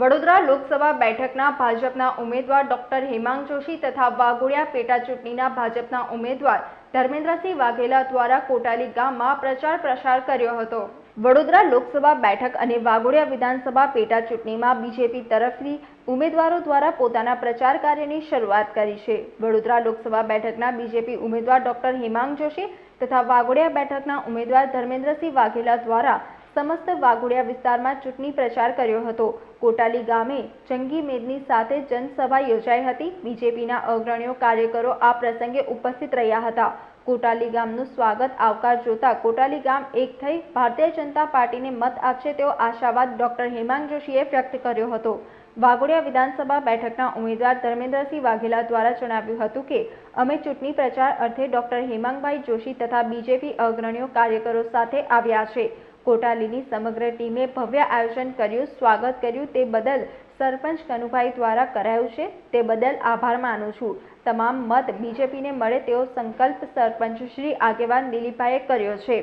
વડોદરા લોકસભા બેઠકના ભાજપના ઉમેદવાર ડોક્ટર હેમાંગ જોશી તથા વાઘોડિયા પેટા ચૂંટણીના ભાજપના ઉમેદવાર ધર્મેન્દ્રસિંહ વાઘેલા દ્વારા કોટાલી ગામમાં પ્રચાર પ્રસાર કર્યો હતો. વડોદરા લોકસભા બેઠક અને વાઘોડિયા વિધાનસભા પેટા ચૂંટણીમાં બીજેપી તરફથી ઉમેદવારો દ્વારા પોતાના પ્રચાર કાર્યની શરૂઆત કરી છે. વડોદરા લોકસભા બેઠકના બીજેપી ઉમેદવાર ડોક્ટર હેમાંગ જોશી તથા વાઘોડિયા બેઠકના ઉમેદવાર ધર્મેન્દ્રસિંહ વાઘેલા દ્વારા સમસ્ત વાઘોડિયા વિસ્તારમાં ચૂંટણી પ્રચાર કર્યો હતો. કોટાલી ગામે જંગી મેદની સાથે જનસભા યોજાઈ હતી. બીજેપીના અગ્રણીઓ કાર્યકરો આ પ્રસંગે ઉપસ્થિત રહ્યા હતા. કોટાલી ગામનું સ્વાગત આવકાર જોતા કોટાલી ગામ એક થઈ ભારતીય જનતા પાર્ટીને મત આપશે તેવો આશાવાદ ડોક્ટર હેમાંગ જોશીએ વ્યક્ત કર્યો હતો. વાઘોડિયા વિધાનસભા બેઠકના ઉમેદવાર ધર્મેન્દ્રસિંહ વાઘેલા દ્વારા જણાવ્યું હતું કે, અમે ચૂંટણી પ્રચાર અર્થે ડોક્ટર હેમાંગભાઈ જોશી તથા બીજેપી અગ્રણીઓ કાર્યકરો સાથે આવ્યા છે. કોટાલીની સમગ્ર ટીમે ભવ્ય આયોજન કર્યું, સ્વાગત કર્યું. તે બદલ સરપંચ કનુભાઈ દ્વારા કરાયું છે. તે બદલ આભાર માનું છું. તમામ મત બીજેપીને મળે તેવો સંકલ્પ સરપંચ શ્રી આગેવાન દિલીપભાઈએ કર્યો છે.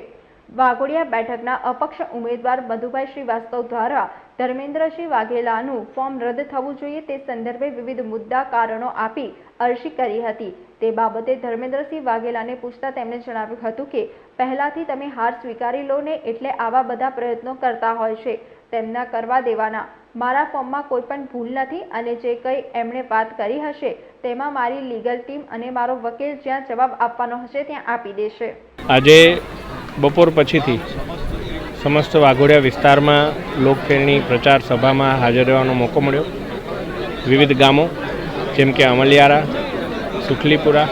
વાઘોડિયા બેઠકના અપક્ષ ઉમેદવાર મધુભાઈ શ્રીવાસ્તવ દ્વારા ધર્મેન્દ્રસિંહ વાઘેલાનું ફોર્મ રદ થવું જોઈએ તે સંદર્ભે વિવિધ મુદ્દા કારણો આપી અરજી કરી હતી. તે બાબતે ધર્મેન્દ્રસિંહ વાઘેલાને પૂછતા તેમણે જણાવ્યું હતું કે, પહેલાથી તમે હાર સ્વીકારી લો ને એટલે આવા બધા પ્રયત્નો કરતા હોય છે. તેમના કરવા દેવાના. મારા ફોર્મમાં કોઈ પણ ભૂલ નથી અને જે કંઈ એમણે વાત કરી હશે, તેમાં મારી લીગલ ટીમ અને મારો વકીલ જ્યાં જવાબ આપવાનો હશે ત્યાં આપી દેશે. આજે બપોર પછીથી સમસ્ત વાઘોડિયા વિસ્તારમાં લોકફેરની પ્રચાર સભામાં હાજર રહેવાનો મોકો મળ્યો. વિવિધ ગામો, જેમ કે અમલિયારા, સુખલીપુરા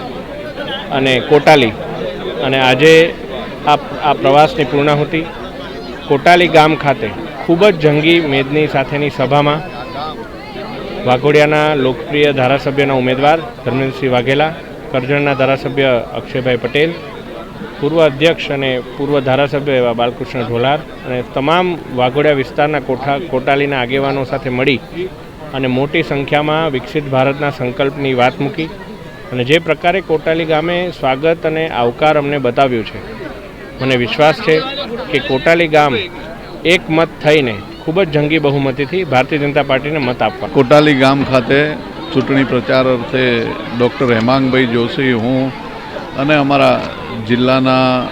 અને કોટાલી. અને આજે આ આ પ્રવાસની પૂર્ણાહુતિ કોટાલી ગામ ખાતે ખૂબ જ જંગી મેદની સાથેની સભામાં વાઘોડિયાના લોકપ્રિય ધારાસભ્યના ઉમેદવાર ધર્મેન્દ્રસિંહ વાઘેલા, કરજણના ધારાસભ્ય અક્ષયભાઈ પટેલ પૂર્વ અધ્યક્ષ અને પૂર્વ ધારાસભ્ય એવા બાલકૃષ્ણ ઢોલાર અને તમામ વાઘોડિયા વિસ્તારના કોઠા, કોટાલીના આગેવાનો સાથે મળી અને મોટી સંખ્યામાં વિકસિત ભારતના સંકલ્પની વાત મૂકી અને જે પ્રકારે કોટાલી ગામે સ્વાગત અને આવકાર અમને બતાવ્યું છે, મને વિશ્વાસ છે કે કોટાલી ગામ એક મત થઈને ખૂબ જ જંગી બહુમતીથી ભારતીય જનતા પાર્ટીને મત આપવા. કોટાલી ગામ ખાતે ચૂંટણી પ્રચાર અર્થે ડૉક્ટર હેમાંગભાઈ જોશી, હું અને અમારા જિલ્લાના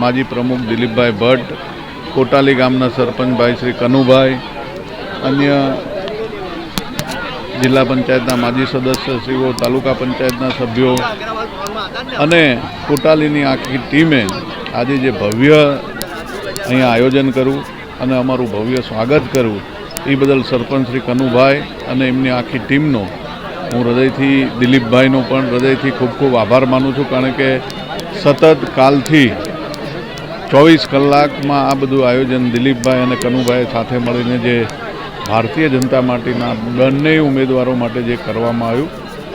માજી પ્રમુખ દિલીપભાઈ ભટ્ટ, કોટાલી ગામના સરપંચભાઈ શ્રી કનુભાઈ, અન્ય જિલ્લા પંચાયતના માજી સદસ્યશ્રીઓ, તાલુકા પંચાયતના સભ્યો અને કોટાલીની આખી ટીમે આજે જે ભવ્ય અહીંયા આયોજન કર્યું અને અમારું ભવ્ય સ્વાગત કરવું એ બદલ સરપંચ શ્રી કનુભાઈ અને એમની આખી ટીમનો હું હૃદયથી દિલીપભાઈનો પણ હૃદયથી ખૂબ ખૂબ આભાર માનું છું, કારણ કે સતત કાલથી ચોવીસ કલાકમાં આ બધું આયોજન દિલીપભાઈ અને કનુભાઈ સાથે મળીને જે ભારતીય જનતા પાર્ટીના બંને ઉમેદવારો માટે જે કરવામાં આવ્યું,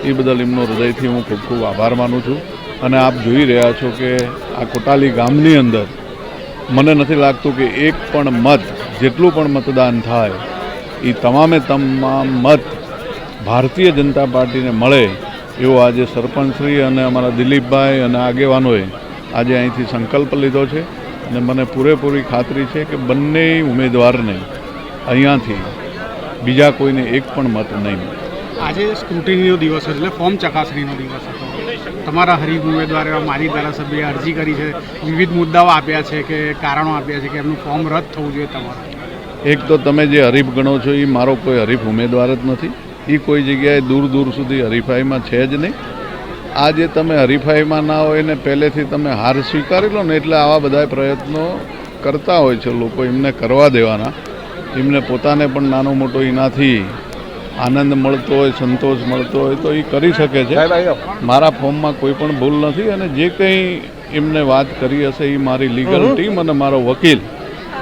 એ બદલ એમનો હૃદયથી હું ખૂબ ખૂબ આભાર માનું છું. અને આપ જોઈ રહ્યા છો કે આ કોટાલી ગામની અંદર મને નથી લાગતું કે એક પણ મત, જેટલું પણ મતદાન થાય એ તમામે તમામ મત ભારતીય જનતા પાર્ટીને મળે એવો આજે સરપંચશ્રી અને અમારા દિલીપભાઈ અને આગેવાનોએ આજે અહીંથી સંકલ્પ લીધો છે અને મને પૂરેપૂરી ખાતરી છે કે બંને ઉમેદવારને અહીંયાથી બીજા કોઈને એક પણ મત નહીં મળે. આજે સ્ક્રુટિનીનો દિવસ એટલે ફોર્મ ચકાસણીનો દિવસ હતો. તમારા હરીફ ઉમેદવારે મારી ધારાસભ્યએ અરજી કરી છે વિવિધ મુદ્દાઓ આપ્યા છે કે કારણો આપ્યા છે કે એમનું ફોર્મ રદ થવું જોઈએ તમારું. એક તો તમે જે હરીફ ગણો છો એ મારો કોઈ હરીફ ઉમેદવાર જ નથી. એ કોઈ જગ્યાએ દૂર દૂર સુધી હરીફાઈમાં છે જ નહીં. આ જે તમે હરીફાઈમાં ના હોય ને પહેલેથી તમે હાર સ્વીકારી લો ને એટલે આવા બધા પ્રયત્નો કરતા હોય છે લોકો એમને કરવા દેવાના. એમને પોતાને પણ નાનો મોટો એનાથી આનંદ મળતો હોય સંતોષ મળતો હોય તો એ કરી શકે છે. મારા ફોર્મમાં કોઈ પણ ભૂલ નથી અને જે કંઈ એમને વાત કરી હશે એ મારી લીગલ ટીમ અને મારો વકીલ